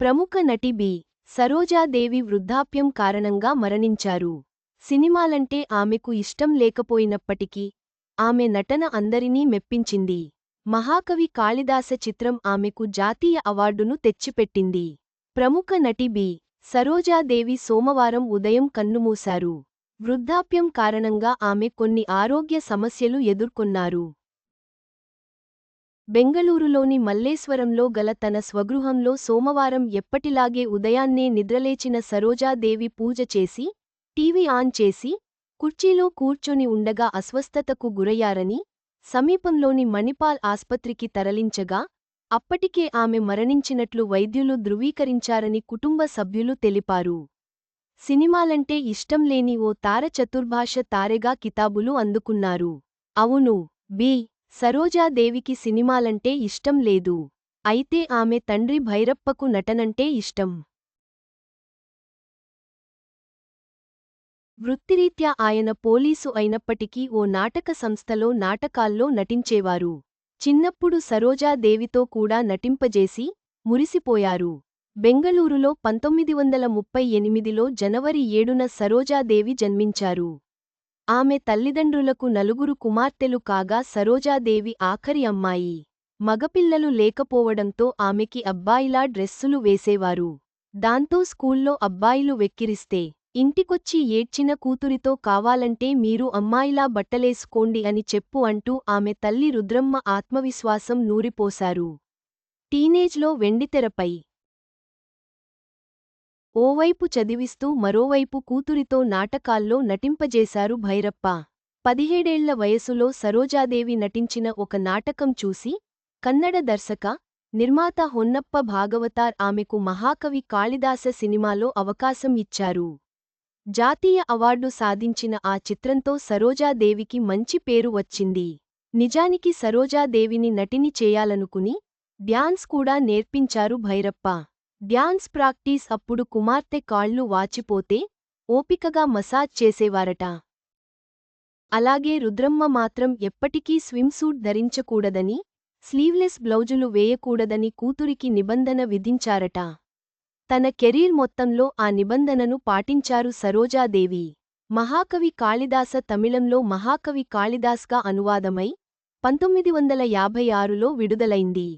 ప్రముఖ నటి బి. సరోజాదేవి వృద్ధాప్యం కారణంగా మరణించారు. సినిమాలంటే ఆమెకు ఇష్టం లేకపోయినప్పటికీ ఆమె నటన అందరినీ మెప్పించింది. మహాకవి కాళిదాస చిత్రం ఆమెకు జాతీయ అవార్డును తెచ్చిపెట్టింది. ప్రముఖ నటి బి. సరోజాదేవి సోమవారం ఉదయం కన్నుమూశారు. వృద్ధాప్యం కారణంగా ఆమె కొన్ని ఆరోగ్య సమస్యలు ఎదుర్కొన్నారు. బెంగళూరులోని మల్లేశ్వరంలో గల తన స్వగృహంలో సోమవారం ఎప్పటిలాగే ఉదయాన్నే నిద్రలేచిన సరోజాదేవి పూజ చేసి టీవీ ఆన్ చేసి కుర్చీలో కూర్చొని ఉండగా అస్వస్థతకు గురయ్యారని సమీపంలోని మణిపాల్ ఆస్పత్రికి తరలించగా అప్పటికే ఆమె మరణించినట్లు వైద్యులు ధృవీకరించారని కుటుంబ సభ్యులు తెలిపారు. సినిమాలంటే ఇష్టం లేని ఓ తార చతుర్భాష తారెగా కితాబులు అందుకున్నారు. అవును బి. సరోజాదేవికి సినిమాలంటే ఇష్టం లేదు. అయితే ఆమె తండ్రి భైరప్పకు నటనంటే ఇష్టం. వృత్తిరీత్యా ఆయన పోలీసు అయినప్పటికీ ఓ నాటక సంస్థలో నాటకాల్లో నటించేవారు. చిన్నప్పుడు సరోజాదేవితో కూడా నటింపజేసి మురిసిపోయారు. బెంగళూరులో పంతొమ్మిది వందల ముప్పై ఎనిమిదిలో జనవరి ఏడున సరోజాదేవి జన్మించారు. ఆమె తల్లిదండ్రులకు నలుగురు కుమార్తెలు కాగా సరోజాదేవి ఆఖరి అమ్మాయి. మగపిల్లలు లేకపోవడంతో ఆమెకి అబ్బాయిలా డ్రెస్సులు వేసేవారు. దాంతో స్కూల్లో అబ్బాయిలు వెక్కిరిస్తే ఇంటికొచ్చి ఏడ్చిన కూతురితో కావాలంటే మీరు అమ్మాయిలా బట్టలేసుకోండి అని చెప్పు అంటూ ఆమె తల్లి రుద్రమ్మ ఆత్మవిశ్వాసం నూరిపోశారు. టీనేజ్లో వెండితెరపై ఓవైపు చదివిస్తూ మరోవైపు కూతురితో నాటకాల్లో నటింపజేశారు భైరప్ప. పదిహేడేళ్ళ వయసులో సరోజాదేవి నటించిన ఒక నాటకం చూసి కన్నడ దర్శక నిర్మాత హొన్నప్ప భాగవతార్ ఆమెకు మహాకవి కాళిదాస సినిమాలో అవకాశం ఇచ్చారు. జాతీయ అవార్డు సాధించిన ఆ చిత్రంతో సరోజాదేవికి మంచి పేరు వచ్చింది. నిజానికి సరోజాదేవిని నటిని చేయాలనుకుని డ్యాన్స్ కూడా నేర్పించారు భైరప్ప. డ్యాన్స్ ప్రాక్టీస్ అప్పుడు కుమార్తె కాళ్ళు వాచిపోతే ఓపికగా మసాజ్ చేసేవారట. అలాగే రుద్రమ్మ మాత్రం ఎప్పటికీ స్విమ్సూట్ ధరించకూడదని స్లీవ్లెస్ బ్లౌజులు వేయకూడదని కూతురికి నిబంధన విధించారట. తన కెరీర్ మొత్తంలో ఆ నిబంధనను పాటించారు సరోజాదేవి. మహాకవి కాళిదాస తమిళంలో మహాకవి కాళిదాస్గా అనువాదమై పంతొమ్మిది వందల యాభై ఆరులో విడుదలైంది.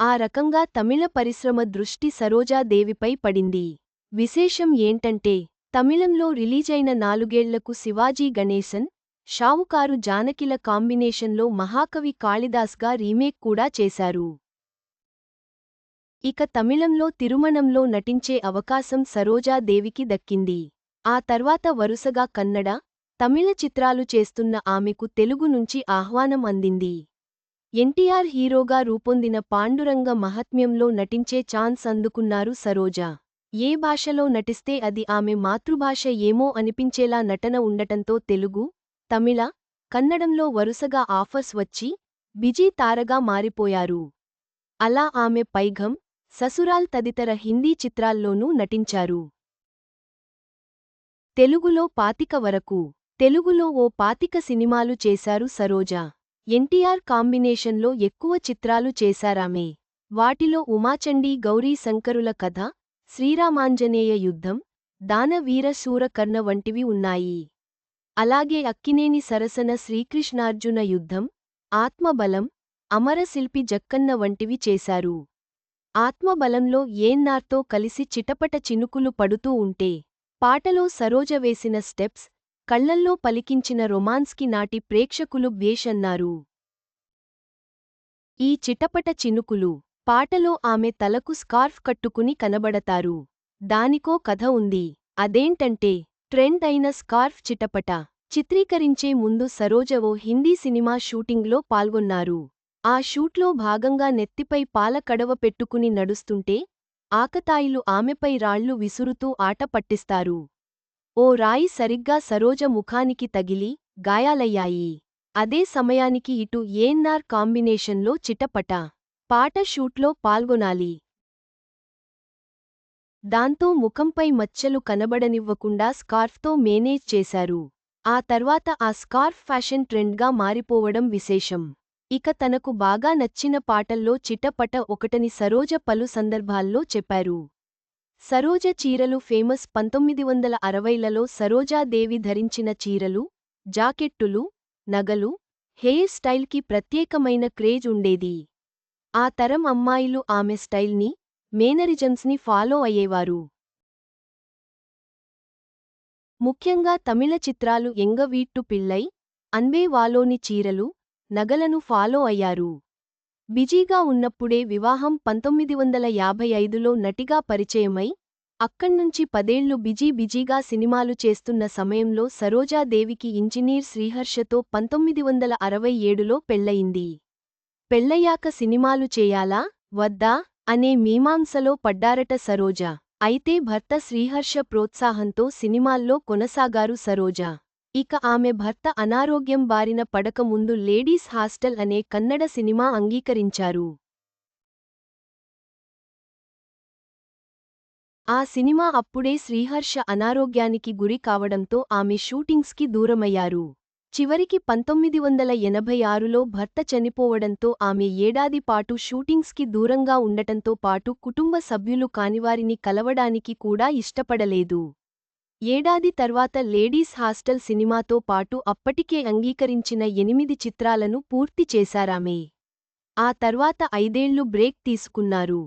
ఆ రకంగా తమిళ పరిశ్రమ దృష్టి సరోజాదేవిపై పడింది. విశేషం ఏంటంటే తమిళంలో రిలీజైన నాలుగేళ్ళకు శివాజీ గణేశన్ షావుకారు జానకిల కాంబినేషన్లో మహాకవి కాళిదాస్గా రీమేక్ కూడా చేశారు. ఇక తమిళంలో తిరుమణంలో నటించే అవకాశం సరోజాదేవికి దక్కింది. ఆ తర్వాత వరుసగా కన్నడ తమిళ చిత్రాలు చేస్తున్న ఆమెకు తెలుగు నుంచి ఆహ్వానం అందింది. ఎన్టీఆర్ హీరోగా రూపొందిన పాండురంగ మహాత్మ్యంలో నటించే ఛాన్స్ అందుకున్నారు సరోజా. ఏ భాషలో నటిస్తే అది ఆమె మాతృభాష ఏమో అనిపించేలా నటన ఉండటంతో తెలుగు తమిళ కన్నడంలో వరుసగా ఆఫర్స్ వచ్చి బిజీ తారగా మారిపోయారు. అలా ఆమె పైఘం ససురాల్ తదితర హిందీ చిత్రాల్లోనూ నటించారు. తెలుగులో పాతిక వరకు తెలుగులో ఓ పాతిక సినిమాలు చేశారు సరోజా. ఎన్టీఆర్ కాంబినేషన్లో ఎక్కువ చిత్రాలు చేశారామే. వాటిలో ఉమాచండీ గౌరీ శంకరుల కథ శ్రీరామాంజనేయ యుద్ధం దానవీర శూరకర్ణ వంటివి ఉన్నాయి. అలాగే అక్కినేని సరసన శ్రీకృష్ణార్జున యుద్ధం ఆత్మబలం అమరశిల్పి జక్కన్న వంటివి చేశారు. ఆత్మబలంలో ఏన్నార్తో కలిసి చిటపట చినుకులు పడుతూ ఉంటే పాటలో సరోజ వేసిన స్టెప్స్ కళ్ళల్లో పలికించిన రొమాన్స్కి నాటి ప్రేక్షకులు వేషన్నారు. ఈ చిటపట చినుకులు పాటలో ఆమె తలకు స్కార్ఫ్ కట్టుకుని కనబడతారు. దానికో కథ ఉంది. అదేంటంటే ట్రెండ్ అయిన స్కార్ఫ్ చిటపట చిత్రీకరించే ముందు సరోజ ఓ హిందీ సినిమా షూటింగ్లో పాల్గొన్నారు. ఆ షూట్లో భాగంగా నెత్తిపై పాల కడవ పెట్టుకుని నడుస్తుంటే ఆకతాయిలు ఆమెపై రాళ్ళు విసురుతూ ఆట పట్టిస్తారు. ఓ రాయి సరిగ్గా సరోజ ముఖానికి తగిలి గాయాలయ్యాయి. అదే సమయానికి ఇటు ఏఎన్నార్ కాంబినేషన్లో చిటపట పాట షూట్లో పాల్గొనాలి. దాంతో ముఖంపై మచ్చలు కనబడనివ్వకుండా స్కార్ఫ్తో మేనేజ్ చేశారు. ఆ తర్వాత ఆ స్కార్ఫ్ ఫ్యాషన్ ట్రెండ్గా మారిపోవడం విశేషం. ఇక తనకు బాగా నచ్చిన పాటల్లో చిటపట ఒకటని సరోజ పలు సందర్భాల్లో చెప్పారు. సరోజ చీరలు ఫేమస్ పంతొమ్మిది వందల అరవైలలో సరోజాదేవి ధరించిన చీరలు జాకెట్టులు నగలు హెయిర్ స్టైల్కి ప్రత్యేకమైన క్రేజ్ ఉండేది. ఆ తరం అమ్మాయిలు ఆమె స్టైల్ని మేనరిజమ్స్ని ఫాలో అయ్యేవారు. ముఖ్యంగా తమిళ చిత్రాలు ఎంగవీట్టు పిళ్ళై అన్వేవాలోని చీరలు నగలను ఫాలో అయ్యారు. బిజీగా ఉన్నప్పుడే వివాహం పంతొమ్మిది వందల యాభై ఐదులో నటిగా పరిచయమై అక్కడ్నుంచి పదేళ్ళు బిజీ బిజీగా సినిమాలు చేస్తున్న సమయంలో సరోజాదేవికి ఇంజనీర్ శ్రీహర్షతో పంతొమ్మిది వందల అరవై ఏడులో పెళ్ళయింది పెళ్ళయ్యాక సినిమాలు చేయాలా వద్దా అనే మీమాంసలో పడ్డారట సరోజ. అయితే భర్త శ్రీహర్ష ప్రోత్సాహంతో సినిమాల్లో కొనసాగారు సరోజ. ఇక ఆమె భర్త అనారోగ్యం బారిన పడక ముందు లేడీస్ హాస్టల్ అనే కన్నడ సినిమా అంగీకరించారు. ఆ సినిమా అప్పుడే శ్రీహర్ష అనారోగ్యానికి గురి కావడంతో ఆమె షూటింగ్స్కి దూరమయ్యారు. చివరికి పంతొమ్మిది వందల ఎనభై ఆరులో భర్త చనిపోవడంతో ఆమె ఏడాది పాటు షూటింగ్స్కి దూరంగా ఉండటంతో పాటు కుటుంబ సభ్యులు కానివారిని కలవడానికి కూడా ఇష్టపడలేదు. ఏడాది తర్వాత లేడీస్ హాస్టల్ సినిమాతో పాటు అప్పటికే అంగీకరించిన ఎనిమిది చిత్రాలను పూర్తి చేశారామే. ఆ తర్వాత ఐదేళ్ళు బ్రేక్ తీసుకున్నారు.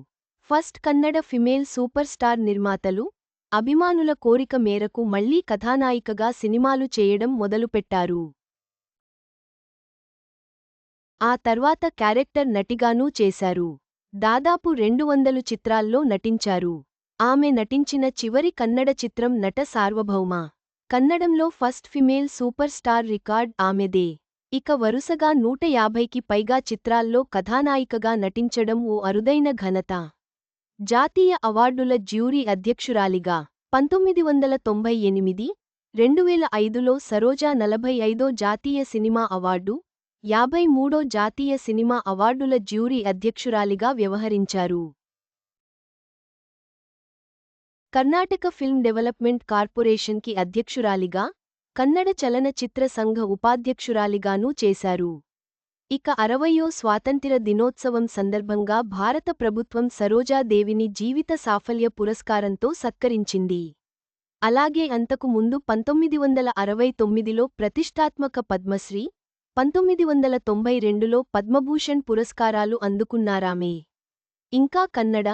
First Kannada female super star నిర్మాతలు అభిమానుల కోరిక మేరకు మళ్ళీ కథానాయికగా సినిమాలు చేయడం మొదలుపెట్టారు. ఆ తర్వాత క్యారెక్టర్ నటిగానూ చేశారు. దాదాపు రెండు వందలు చిత్రాల్లో నటించారు. ఆమె నటించిన చివరి కన్నడ చిత్రం Nata Sarvabhouma. కన్నడంలో first female super star record ఆమెదే. ఇక వరుసగా నూట యాభైకి పైగా చిత్రాల్లో కథానాయికగా నటించడం ఓ అరుదైన ఘనత. జాతీయ అవార్డుల జ్యూరీ అధ్యక్షురాలిగా పంతొమ్మిది వందల తొంభై ఎనిమిది రెండువేల ఐదులో సరోజా నలభై ఐదో జాతీయ సినిమా అవార్డు యాభై మూడో జాతీయ సినిమా అవార్డుల జ్యూరీ అధ్యక్షురాలిగా వ్యవహరించారు. కర్ణాటక ఫిల్మ్ డెవలప్మెంట్ కార్పొరేషన్కి అధ్యక్షురాలిగా కన్నడ చలనచిత్ర సంఘ ఉపాధ్యక్షురాలిగానూ చేశారు. ఇక అరవయో స్వాతంత్ర్య దినోత్సవం సందర్భంగా భారత ప్రభుత్వం సరోజాదేవిని జీవిత సాఫల్య పురస్కారంతో సత్కరించింది. అలాగే అంతకు ముందు పంతొమ్మిది వందల అరవై తొమ్మిదిలో ప్రతిష్టాత్మక పద్మశ్రీ పంతొమ్మిది వందల తొంభై రెండులో పద్మభూషణ్ పురస్కారాలు అందుకున్నారామే. ఇంకా కన్నడ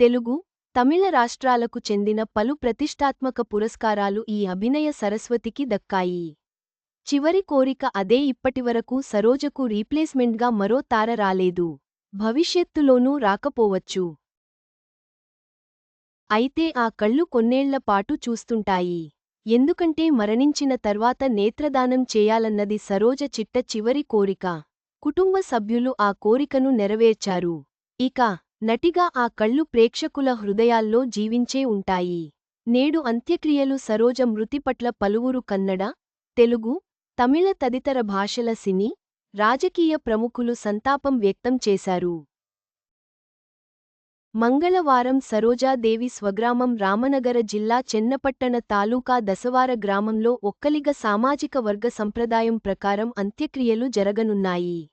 తెలుగు తమిళ రాష్ట్రాలకు చెందిన పలు ప్రతిష్టాత్మక పురస్కారాలు ఈ అభినయ సరస్వతికి దక్కాయి. చివరి కోరిక అదే ఇప్పటివరకు సరోజకు రీప్లేస్మెంట్గా మరో తార రాలేదు. భవిష్యత్తులోనూ రాకపోవచ్చు. అయితే ఆ కళ్ళు కొన్నేళ్ళపాటు చూస్తుంటాయి. ఎందుకంటే మరణించిన తర్వాత నేత్రదానం చేయాలన్నది సరోజ చిట్ట చివరి కోరిక. కుటుంబ సభ్యులు ఆ కోరికను నెరవేర్చారు. ఇక నటిగా ఆ కళ్ళు ప్రేక్షకుల హృదయాల్లో జీవించే ఉంటాయి. నేడు అంత్యక్రియలు సరోజ మృతి పట్ల పలువురు కన్నడ తెలుగు తమిళ తదితర భాషల సినీ రాజకీయ ప్రముఖులు సంతాపం వ్యక్తం చేశారు. మంగళవారం సరోజాదేవి స్వగ్రామం రామనగర జిల్లా చెన్నపట్టణ తాలూకా దశవార గ్రామంలో ఒక్కలిగ సామాజిక వర్గ సంప్రదాయం ప్రకారం అంత్యక్రియలు జరగనున్నాయి.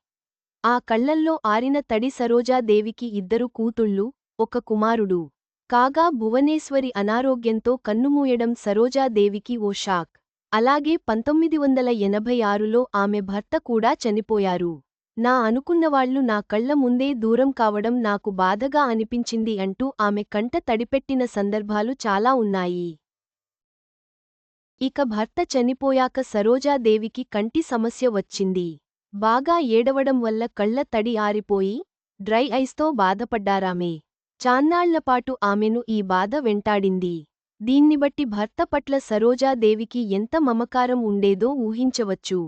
ఆ కళ్ళల్లో ఆరిన తడి సరోజాదేవికి ఇద్దరు కూతుళ్ళు ఒక కుమారుడు. కాగా భువనేశ్వరి అనారోగ్యంతో కన్నుమూయడం సరోజాదేవికి ఓ షాక్. అలాగే పంతొమ్మిది వందల ఎనభై ఆరులో ఆమె భర్త కూడా చనిపోయారు. నా అనుకున్నవాళ్ళు నా కళ్ళ ముందే దూరం కావడం నాకు బాధగా అనిపించింది అంటూ ఆమె కంట తడిపెట్టిన సందర్భాలు చాలా ఉన్నాయి. ఇక భర్త చనిపోయాక సరోజాదేవికి కంటి సమస్య వచ్చింది. బాగా ఏడవడం వల్ల కళ్ళ తడి ఆరిపోయి డ్రై ఐస్తో బాధపడ్డారామే. చాన్నాళ్ళపాటు ఆమెను ఈ బాధ వెంటాడింది. దీన్ని బట్టి భర్త పట్ల సరోజాదేవికి ఎంత మమకారం ఉండేదో ఊహించవచ్చు.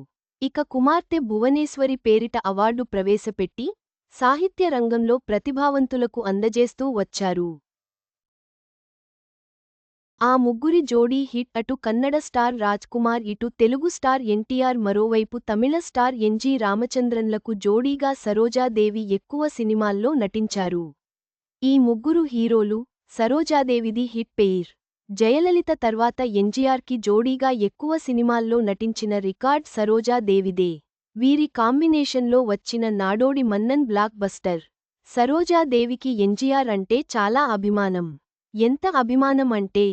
ఇక కుమార్తె భువనేశ్వరి పేరిట అవార్డు ప్రవేశపెట్టి సాహిత్య రంగంలో ప్రతిభావంతులకు అందజేస్తూ వచ్చారు. ఆ ముగ్గురి జోడీ హిట్ అటు కన్నడ స్టార్ రాజ్ కుమార్ ఇటు తెలుగు స్టార్ ఎన్టీఆర్ మరోవైపు తమిళ స్టార్ ఎన్జీ రామచంద్రన్లకు జోడీగా సరోజాదేవి ఎక్కువ సినిమాల్లో నటించారు. ఈ ముగ్గురు హీరోలు సరోజాదేవిది హిట్ పెయిర్ జయలలిత తర్వాత ఎన్జీఆర్కి జోడీగా ఎక్కువ సినిమాల్లో నటించిన రికార్డ్ సరోజా దేవిదే వీరి కాంబినేషన్లో వచ్చిన నాడోడి మన్నన్ బ్లాక్ బస్టర్. సరోజాదేవికి ఎన్జీఆర్ అంటే చాలా అభిమానం. ఎంత అభిమానం అంటే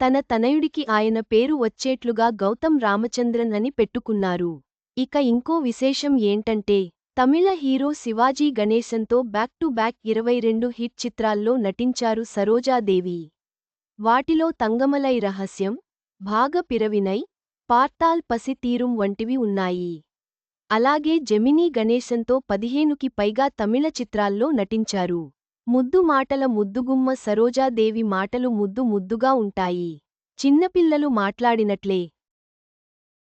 తన తనయుడికి ఆయన పేరు వచ్చేట్లుగా గౌతమ్ రామచంద్రన్ అని పెట్టుకున్నారు. ఇక ఇంకో విశేషం ఏంటంటే తమిళ హీరో శివాజీ గణేశన్తో బ్యాక్ టు బ్యాక్ ఇరవై రెండు హిట్ చిత్రాల్లో నటించారు సరోజాదేవి. వాటిలో తంగమలై రహస్యం భాగ పిరవినై పార్తాల్ పసి తీరుం వంటివి ఉన్నాయి. అలాగే జెమినీ గణేశన్తో పదిహేనుకి పైగా తమిళ చిత్రాల్లో నటించారు. ముద్దు మాటల ముద్దుగుమ్మ సరోజాదేవి మాటలు ముద్దు ముద్దుగా ఉంటాయి. చిన్నపిల్లలు మాట్లాడినట్లే.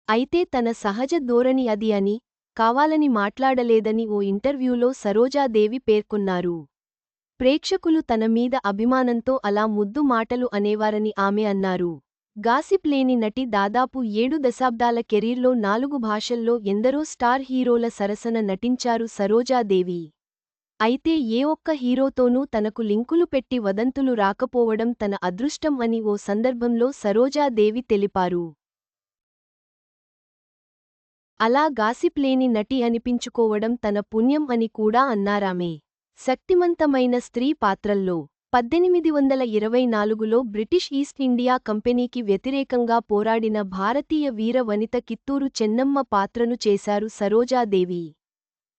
అయితే తన సహజ ధోరణి అది అని కావాలని మాట్లాడలేదని ఓ ఇంటర్వ్యూలో సరోజాదేవి పేర్కొన్నారు. ప్రేక్షకులు తన మీద అభిమానంతో అలా ముద్దు మాటలు అనేవారని ఆమె అన్నారు. గాసిప్ లేని నటి దాదాపు ఏడు దశాబ్దాల కెరీర్లో నాలుగు భాషల్లో ఎందరో స్టార్ హీరోల సరసన నటించారు సరోజాదేవి. అయితే ఏ ఒక్క హీరోతోనూ తనకు లింకులు పెట్టి వదంతులు రాకపోవడం తన అదృష్టం అని ఓ సందర్భంలో సరోజాదేవి తెలిపారు. అలా గాసిప్ లేని నటి అనిపించుకోవడం తన పుణ్యం అని కూడా అన్నారామే. శక్తిమంతమైన స్త్రీ పాత్రల్లో పద్దెనిమిది వందల ఇరవై నాలుగులో బ్రిటిష్ ఈస్ట్ ఇండియా కంపెనీకి వ్యతిరేకంగా పోరాడిన భారతీయ వీర వనిత కిత్తూరు చెన్నమ్మ పాత్రను చేశారు సరోజాదేవి.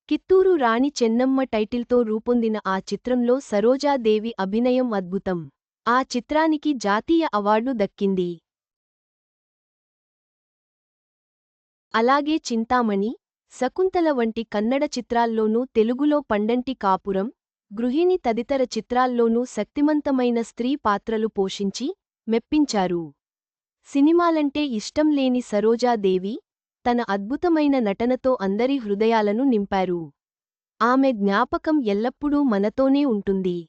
కిత్తూరు రాణి చెన్నమ్మ టైటిల్తో రూపొందిన ఆ చిత్రంలో సరోజాదేవి అభినయం అద్భుతం. ఆ చిత్రానికి జాతీయ అవార్డు దక్కింది. అలాగే చింతామణి శకుంతల వంటి కన్నడ చిత్రాల్లోనూ తెలుగులో పండంటి కాపురం గృహిణి తదితర చిత్రాల్లోనూ శక్తిమంతమైన స్త్రీ పాత్రలు పోషించి మెప్పించారు. సినిమాలంటే ఇష్టం లేని సరోజాదేవి తన అద్భుతమైన నటనతో అందరి హృదయాలను నింపారు. ఆమె జ్ఞాపకం ఎల్లప్పుడూ మనతోనే ఉంటుంది.